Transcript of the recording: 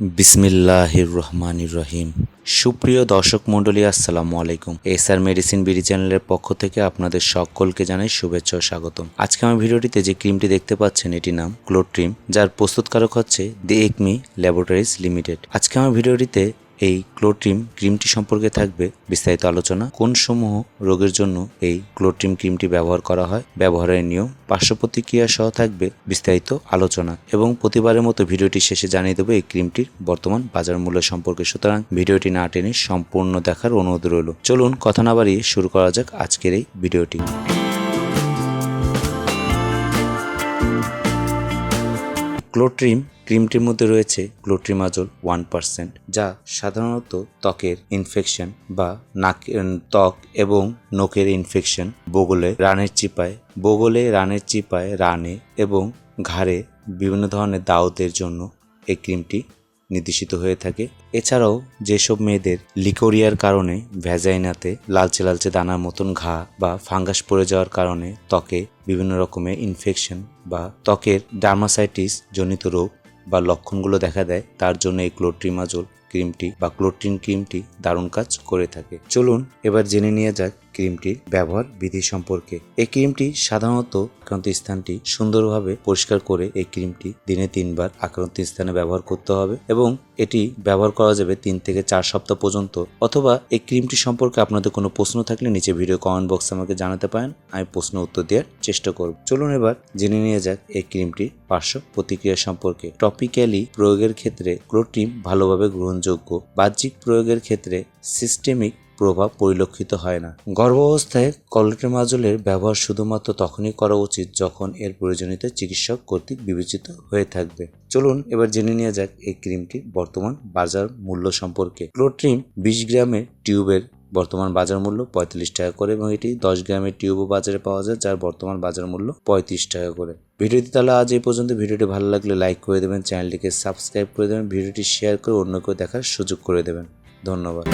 বিসমিল্লাহির রহমানির রহিম। সুপ্রিয় দর্শক মণ্ডলী, আসসালামু আলাইকুম। এস আর মেডিসিন বিডি চ্যানেলের পক্ষ থেকে আপনাদের সকলকে জানাই শুভেচ্ছা ও স্বাগতম। আজকে আমার ভিডিওটিতে যে ক্রিমটি দেখতে পাচ্ছেন এটি নাম ক্লোট্রিম, যার প্রস্তুতকারক হচ্ছে দি একমি ল্যাবরেটরিজ লিমিটেড। আজকে আমার ভিডিওটিতে এই ক্লোট্রিম ক্রিমটি সম্পর্কে থাকবে বিস্তারিত আলোচনা। কোন সমূহ রোগের জন্য এই ক্লোট্রিম ক্রিমটি ব্যবহার করা হয়, ব্যবহারের নিয়ম পার্শ্ব প্রতিক্রিয়া সহ থাকবে বিস্তারিত আলোচনা। এবং প্রতিবারের মতো ভিডিওটি শেষে জানিয়ে দেবো এই ক্রিমটির বর্তমান বাজার মূল্য সম্পর্কে। সুতরাং ভিডিওটি না টেনে সম্পূর্ণ দেখার অনুরোধ রইল। চলুন কথা না বাড়িয়ে শুরু করা যাক আজকের এই ভিডিওটি। ক্লোট্রিম ক্রিমটির মধ্যে রয়েছে ক্লোট্রিমাজোল ওয়ান পার্সেন্ট, যা সাধারণত ত্বকের ইনফেকশন বা নাক ত্বক এবং নখের ইনফেকশন বগলে রানের চিপায়, বগলে রানের চিপায় রানে এবং ঘাড়ে বিভিন্ন ধরনের দাউতের জন্য এই ক্রিমটি নির্দেশিত হয়ে থাকে। এছাড়াও যেসব মেয়েদের লিকোরিয়ার কারণে ভ্যাজাইনাতে লালচে লালচে দানার মতন ঘা বা ফাঙ্গাস পড়ে যাওয়ার কারণে ত্বকে বিভিন্ন রকমের ইনফেকশন বা ত্বকের ডার্মাসাইটিস জনিত রোগ বা লক্ষণগুলো দেখা দেয় তার জন্য এই ক্লোট্রিমাজোল ক্রিমটি বা ক্লোট্রিন ক্রিমটি দারুণ কাজ করে থাকে। চলুন এবার জেনে নিয়ে যাক ক্রিমটির ব্যবহার বিধি সম্পর্কে। এই ক্রিমটি সাধারণত আক্রান্ত স্থানটি সুন্দরভাবে পরিষ্কার করে এই ক্রিমটি দিনে তিনবার আক্রান্ত স্থানে ব্যবহার করতে হবে এবং এটি ব্যবহার করা যাবে তিন থেকে চার সপ্তাহ পর্যন্ত। অথবা এই ক্রিমটি সম্পর্কে আপনাদের কোনো প্রশ্ন থাকলে নিচে ভিডিও কমেন্ট বক্সে আমাকে জানাতে পারেন, আমি প্রশ্ন উত্তর দেওয়ার চেষ্টা করব। চলুন এবার জেনে নিয়ে যাক এই ক্রিমটির পার্শ্ব প্রতিক্রিয়া সম্পর্কে। টপিক্যালি প্রয়োগের ক্ষেত্রে ক্লোট্রিম ভালোভাবে গ্রহণযোগ্য বাহ্যিক প্রয়োগের ক্ষেত্রে সিস্টেমিক প্রভাব পরিলক্ষিত হয় না। গর্ভাবস্থায় কলট্রেমাজোলের ব্যবহার শুধুমাত্র তখনই করা উচিত যখন এর প্রয়োজনীয়তা চিকিৎসক কর্তৃক বিবেচিত হয়ে থাকবে। চলুন এবার জেনে নেওয়া যাক এই ক্রিমটির বর্তমান বাজার মূল্য সম্পর্কে। ক্লোট্রিম বিশ গ্রামের টিউবের বর্তমান বাজার মূল্য পঁয়তাল্লিশ টাকা করে এবং এটি দশ গ্রামের টিউবও বাজারে পাওয়া যায়, যার বর্তমান বাজার মূল্য পঁয়ত্রিশ টাকা করে। ভিডিওটি তাহলে আজ এই পর্যন্ত। ভিডিওটি ভালো লাগলে লাইক করে দেবেন, চ্যানেলটিকে সাবস্ক্রাইব করে দেবেন, ভিডিওটি শেয়ার করে অন্য কেউ দেখার সুযোগ করে দেবেন। ধন্যবাদ।